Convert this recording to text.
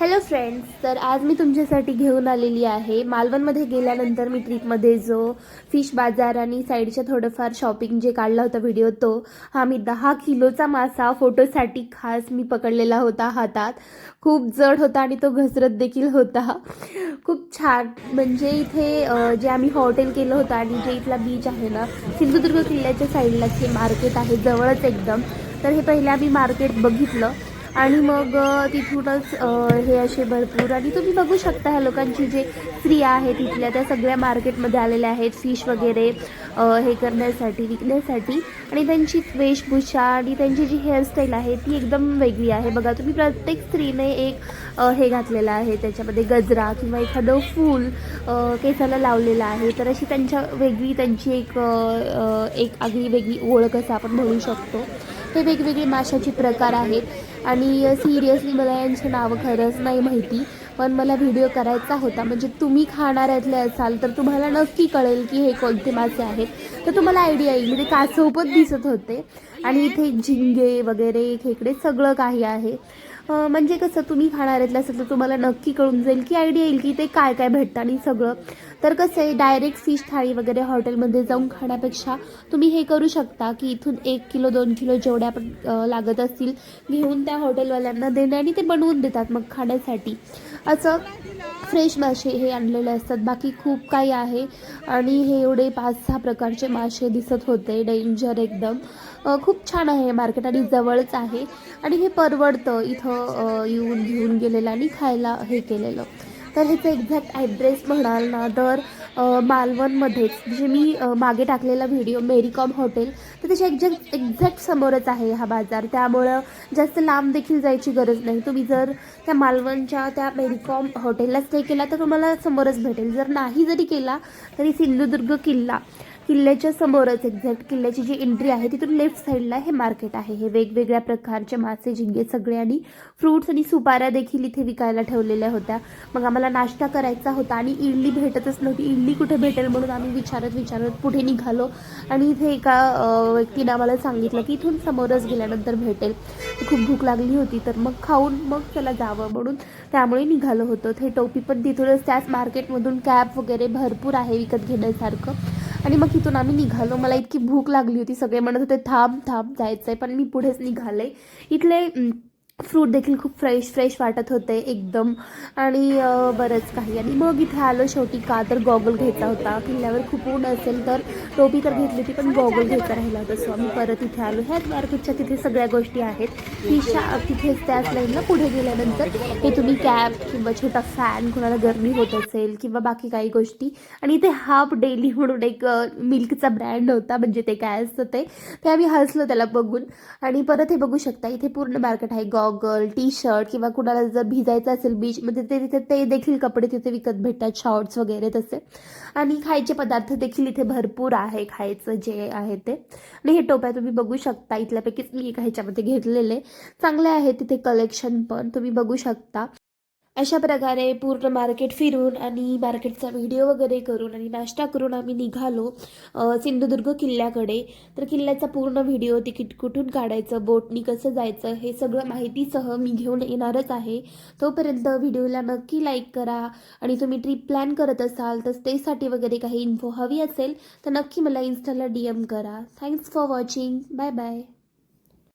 Hello friends तर आज मी तुमच्यासाठी घेऊन आलेली आहे. मालवणमध्ये गेल्यानंतर मी ट्रिपमध्ये जो फिश बाजार आणि साईडच्या थोडंफार शॉपिंग जे काढला होता व्हिडिओ तो हा मी दहा किलोचा मासा फोटोसाठी खास मी पकडलेला होता हातात. खूप जड होता आणि तो घसरत देखील होता. खूप छान. म्हणजे इथे जे आम्ही हॉटेल केलं होतं आणि जे इथला बीच आहे ना सिंधुदुर्ग किल्ल्याच्या साईडलाच हे मार्केट आहे जवळच एकदम. तर हे पहिले आम्ही मार्केट बघितलं. आणि मग तिथूनच हे असे भरपूर. आणि तुम्ही बघू शकता ह्या लोकांची जे स्त्रिया आहेत तिथल्या त्या सगळ्या मार्केटमध्ये आलेल्या आहेत फिश वगैरे हे करण्यासाठी विकण्यासाठी. आणि त्यांची वेशभूषा आणि त्यांची जी हेअरस्टाईल आहे ती एकदम वेगळी आहे. बघा तुम्ही प्रत्येक स्त्रीने एक हे घातलेलं आहे. त्याच्यामध्ये गजरा किंवा एखादं फूल केसाला लावलेलं आहे. तर अशी त्यांच्या वेगळी त्यांची एक एक आगळी वेगळी ओळख असं आपण म्हणू शकतो. हे वेगवेगळे माशाचे प्रकार आहेत. आणि सिरियसली मला यांची नावं खरंच नाही माहिती. पण मला व्हिडिओ करायचा होता. म्हणजे तुम्ही खाणाऱ्यातले असाल तर तुम्हाला नक्की कळेल की हे कोणते मासे आहेत. तर तुम्हाला आयडिया येईल. म्हणजे कासव पण दिसत होते. आणि इथे झिंगे वगैरे खेकडे सगळं काही आहे. म्हणजे कसं तुम्ही खाणाऱ्यातलं असेल तर तुम्हाला नक्की कळून जाईल की आयडिया येईल की ते काय काय भेटतं आणि सगळं. तर कसं आहे डायरेक्ट फिश थाळी वगैरे हॉटेलमध्ये जाऊन खाण्यापेक्षा तुम्ही हे करू शकता की इथून एक किलो दोन किलो जेवढ्या पण लागत असतील घेऊन त्या हॉटेलवाल्यांना देणे आणि ते बनवून देतात मग खाण्यासाठी. असं फ्रेश मासे हे आणलेले असतात. बाकी खूप काही आहे. आणि हे एवढे पाच सहा प्रकारचे मासे दिसत होते. डेंजर एकदम. खूप छान आहे मार्केट आणि जवळच आहे. आणि हे परवडतं इथं येऊन घेऊन गेलेलं आणि खायला हे केलेलं. तर ह्याचं एक्झॅक्ट ॲड्रेस म्हणाल ना तर मालवणमध्येच. जे मी मागे टाकलेला व्हिडिओ मेरीकॉम हॉटेल तर त्याच्या एक्झॅक्ट एक्झॅक्ट समोरच आहे हा बाजार. त्यामुळं जास्त लांब देखील जायची गरज नाही. तुम्ही जर त्या मालवणच्या त्या मेरीकॉम हॉटेलला स्टे केला तर तुम्हाला समोरच भेटेल. जर नाही जरी केला तरी सिंधुदुर्ग किल्ला. किल्ल्याच्या समोरच एक्झॅक्ट किल्ल्याची जी एंट्री आहे तिथून लेफ्ट साईडला हे मार्केट आहे. हे वेगवेगळ्या प्रकारचे मासे झिंगे सगळे आणि फ्रूट्स आणि सुपाऱ्या देखील इथे विकायला ठेवलेल्या होत्या. मग आम्हाला नाश्ता करायचा होता आणि इडली भेटतच नव्हती. इडली कुठे भेटेल म्हणून आम्ही विचारत विचारत पुढे निघालो. आणि इथे एका व्यक्तीने आम्हाला सांगितलं की इथून समोरच गेल्यानंतर भेटेल. खूप भूक लागली होती तर मग खाऊन मग त्याला जावं म्हणून त्यामुळे निघालो होतो. ते टोपी पण तिथूनच त्याच मार्केटमधून कॅप वगैरे भरपूर आहे विकत घेण्यासारखं. आणि मग इथून आम्ही निघालो. मला इतकी भूक लागली होती. सगळे म्हणत होते थांब थांब आहे पण मी पुढेच निघाले. इथले फ्रूट देखील खूप फ्रेश फ्रेश वाटत होते एकदम. आणि बरंच काही. आणि मग इथे आलो शेवटी का तर गॉगल घ्यायचा होता. किल्ल्यावर खूप ऊन असेल तर टोपी तर घेतली होती पण गॉगल घ्यायचा राहिला होता. सो आम्ही परत इथे आलो. ह्याच मार्केटच्या तिथे सगळ्या गोष्टी आहेत. ती शा तिथेच त्याच लाईनला पुढे गेल्यानंतर हे तुम्ही कॅब किंवा छोटा फॅन कुणाला गर्मी होत असेल किंवा बाकी काही गोष्टी. आणि इथे हाफ डेली म्हणून एक मिल्कचा ब्रँड होता म्हणजे ते काय असतं ते. ते आम्ही हसलो त्याला बघून. आणि परत हे बघू शकता इथे पूर्ण मार्केट आहे. गॉगल टी शर्ट किंवा कुणाला जर भिजायचं असेल बीचमध्ये म्हणजे ते तिथे ते देखील कपडे तिथे विकत भेटतात शॉर्ट्स वगैरे तसे. आणि खायचे पदार्थ देखील इथे भरपूर आहे खायचं जे आहे ते. आणि हे टोप्या तुम्ही बघू शकता इथल्यापैकीच मी एका ह्याच्यामध्ये घेतलेले. चांगले आहे तिथे कलेक्शन पण तुम्ही बघू शकता. अशा प्रकारे पूर्ण मार्केट फिरून आणि मार्केटचा व्हिडिओ वगैरे करून आणि नाश्ता करून आम्ही निघालो सिंधुदुर्ग किल्ल्याकडे. तर किल्ल्याचा पूर्ण व्हिडिओ तिकीट कुठून काढायचं बोटनी कसं जायचं हे सगळं माहितीसह मी घेऊन येणारच आहे. तोपर्यंत व्हिडिओला नक्की लाईक करा आणि तुम्ही ट्रिप प्लॅन करत असाल तर स्टेसाठी वगैरे काही इन्फो हवी असेल तर नक्की मला इन्स्टाला डी एम करा. Thanks for watching. Bye bye.